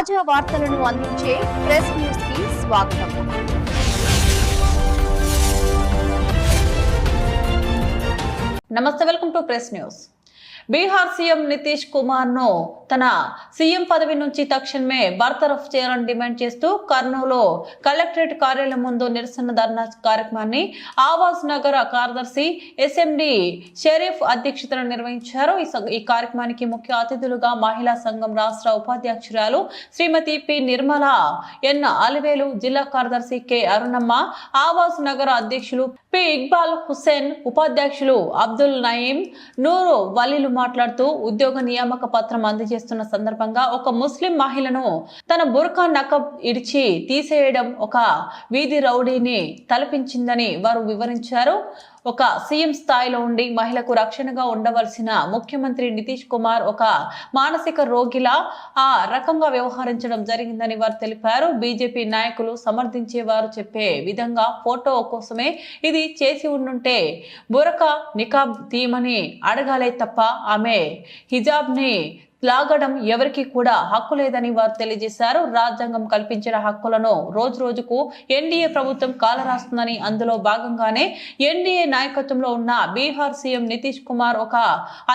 తాజా వార్తలను అందించే ప్రెస్ న్యూస్కి స్వాగతం. నమస్తే welcome to press news. Bihar CM Nitish కుమార్ను తన సీఎం పదవి నుంచి తక్షణమే బర్తరఫ్ చేయాలని డిమాండ్ చేస్తూ కర్నూలు కలెక్టరేట్ కార్యాలయం ముందు నిరసన ధర్నా కార్యక్రమాన్ని ఆవాజ్ నగర కార్యదర్శి ఎస్ఎండి షరీఫ్ అధ్యక్షతన నిర్వహించారు. ఈ ఈ కార్యక్రమానికి ముఖ్య అతిథులుగా మహిళా సంఘం రాష్ట్ర ఉపాధ్యక్షురాలు శ్రీమతి పి నిర్మల ఎన్ అలివేలు జిల్లా కార్యదర్శి కె అరుణమ్మ ఆవాజ్ నగర అధ్యక్షులు పి ఇక్బాల్ హుస్సేన్ ఉపాధ్యక్షులు అబ్దుల్ నయీం నూరు వలీలు మాట్లాడుతూ ఉద్యోగ నియామక పత్రం చేస్తున్న సందర్భంగా ఒక ముస్లిం మహిళను తన బుర్కా నకబ్ ఇడిచి తీసేయడం ఒక వీధి రౌడీని తలపించిందని వారు వివరించారు. ఒక సీఎం స్థాయిలో ఉండి మహిళకు రక్షణగా ఉండవలసిన ముఖ్యమంత్రి నితీష్ కుమార్ ఒక మానసిక రోగిలా ఆ రకంగా వ్యవహరించడం జరిగిందని వారు తెలిపారు. బీజేపీ నాయకులు సమర్థించే వారు చెప్పే విధంగా ఫోటో కోసమే ఇది చేసి ఉండుంటే బురక నికాబ్ తీయమని అడగాలే తప్ప ఆమె హిజాబ్ని లాగడం ఎవరికి కూడా హక్కు లేదని వారు తెలియజేశారు. రాజ్యాంగం కల్పించిన హక్కులను రోజు రోజుకు ఎన్డీఏ ప్రభుత్వం కాలరాస్తుందని అందులో భాగంగానే ఎన్డీఏ నాయకత్వంలో ఉన్న బీహార్ సీఎం నితీష్ కుమార్ ఒక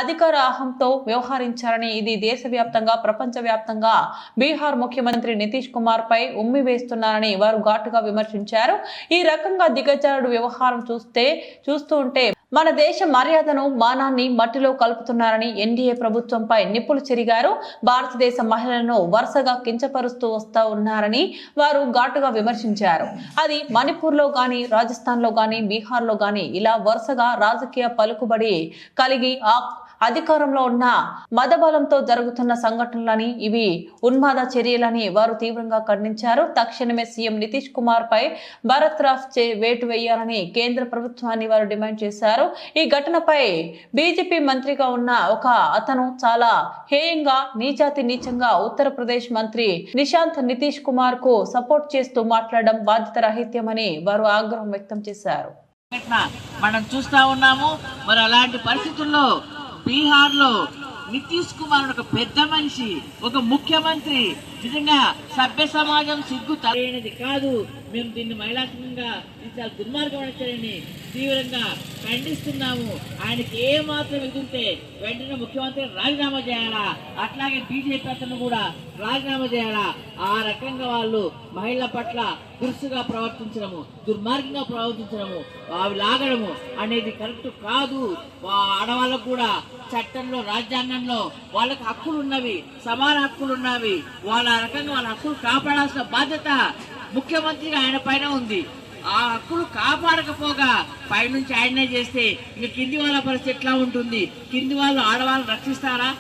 అధికార అహంతో వ్యవహరించారని ఇది దేశవ్యాప్తంగా ప్రపంచవ్యాప్తంగా బీహార్ ముఖ్యమంత్రి నితీష్ కుమార్ పై ఉమ్మి వేస్తున్నారని వారు ఘాటుగా విమర్శించారు. ఈ రకంగా దిగజారుడు వ్యవహారం చూస్తే చూస్తూ ఉంటే మన దేశ మర్యాదను మానాన్ని మట్టిలో కలుపుతున్నారని ఎన్డీఏ ప్రభుత్వంపై నిప్పులు చెరిగారు. భారతదేశ మహిళలను వరుసగా కించపరుస్తూ వస్తూ ఉన్నారని వారు ఘాటుగా విమర్శించారు. అది మణిపూర్లో గాని రాజస్థాన్లో గాని బీహార్లో గాని ఇలా వరుసగా రాజకీయ పలుకుబడి కలిగి ఆ అధికారంలో ఉన్న మదబలంతో జరుగుతున్న సంఘటనలని ఇవి ఉన్మాద చర్యలని వారు తీవ్రంగా ఖండించారు. తక్షణమే సీఎం నితీష్ కుమార్ పై భరత్ రాఫ్ చే వేటు వేయాలని కేంద్ర ప్రభుత్వాన్ని వారు డిమాండ్ చేశారు. ఈ ఘటనపై బీజేపీ మంత్రిగా ఉన్న ఒక అతను చాలా హేయంగా నీచాతి నీచంగా ఉత్తరప్రదేశ్ మంత్రి నిశాంత్ నితీష్ కుమార్కు సపోర్ట్ చేస్తూ మాట్లాడడం బాధ్యత రహిత్యమని వారు ఆగ్రహం వ్యక్తం చేశారు. మనం చూస్తా ఉన్నాము. మరి అలాంటి పరిస్థితుల్లో బీహార్లో నితీష్ కుమార్ ఒక పెద్ద మనిషి ఒక ముఖ్యమంత్రి. నిజంగా సభ్య సమాజం సిగ్గు తలైనది కాదు. మేము దీన్ని మహిళాత్మకంగా ఇది చాలా దుర్మార్గమైన చర్యని తీవ్రంగా ఖండిస్తున్నాము. ఆయనకి ఏ మాత్రం ఎదుగుంటే వెంటనే ముఖ్యమంత్రి రాజీనామా చేయాలా? అట్లాగే బీజేపీ అతను కూడా రాజీనామా చేయాలా? ఆ రకంగా వాళ్ళు మహిళల పట్ల దురుసుగా ప్రవర్తించడము దుర్మార్గంగా ప్రవర్తించడము అవి లాగడము అనేది కరెక్ట్ కాదు. వా- ఆడవాళ్ళకు కూడా చట్టంలో రాజ్యాంగంలో వాళ్ళకి హక్కులు ఉన్నవి సమాన హక్కులు ఉన్నవి వాళ్ళ రకంగా వాళ్ళ హక్కులు కాపాడాల్సిన బాధ్యత ముఖ్యమంత్రిగా ఆయన పైన ఉంది. ఆ హక్కులు కాపాడకపోగా పైనుంచి ఆయనే చేస్తే ఇంక కింది వాళ్ళ పరిస్థితి ఎట్లా ఉంటుంది? కింది వాళ్ళు ఆడవాళ్ళు రక్షిస్తారా?